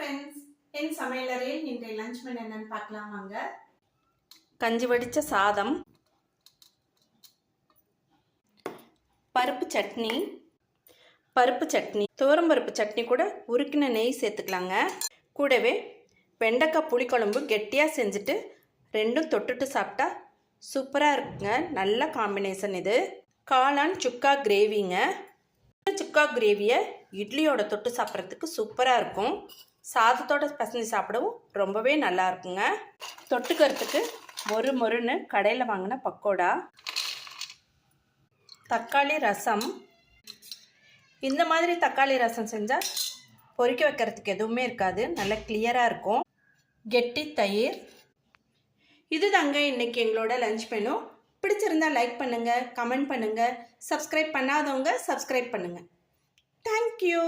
Friends என் சமையலறையில் இன்றைய lunch மென் என்னன்னு பார்க்கலாம் வாங்க. கஞ்சி வடித்த சாதம் பருப்பு சட்னி பருப்பு சட்னி துவரம்பருப்பு சட்னி கூட உருக்கின நெய் சேர்த்துக்கலாங்க. கூடவே வெண்டைக்காய் புளிக்குழம்பு கெட்டியாக செஞ்சுட்டு ரெண்டும் தொட்டுட்டு சாப்பிட்டா சூப்பராக இருக்குங்க. நல்ல காம்பினேஷன் இது. காளான் சுக்கா கிரேவிங்க சுக்கா கிரேவியை இட்லியோட தொட்டு சாப்பிட்றதுக்கு சூப்பராக இருக்கும். சாதத்தோட பசஞ்சு சாப்பிடவும் ரொம்பவே நல்லா இருக்குங்க. தொட்டுக்கிறதுக்கு மொறு மொறுன்னு கடையில் வாங்கின பக்கோடா தக்காளி ரசம். இந்த மாதிரி தக்காளி ரசம் செஞ்சால் பொரிக்க வைக்கிறதுக்கு எதுவுமே இருக்காது நல்லா கிளியராக இருக்கும். கெட்டி தயிர். இது தாங்க இன்றைக்கி எங்களோட லஞ்ச் மெனு பிடிச்சிருந்தா லைக் பண்ணுங்கள் கமெண்ட் பண்ணுங்கள் சப்ஸ்கிரைப் பண்ணாதவங்க சப்ஸ்கிரைப் பண்ணுங்கள் தேங்க்யூ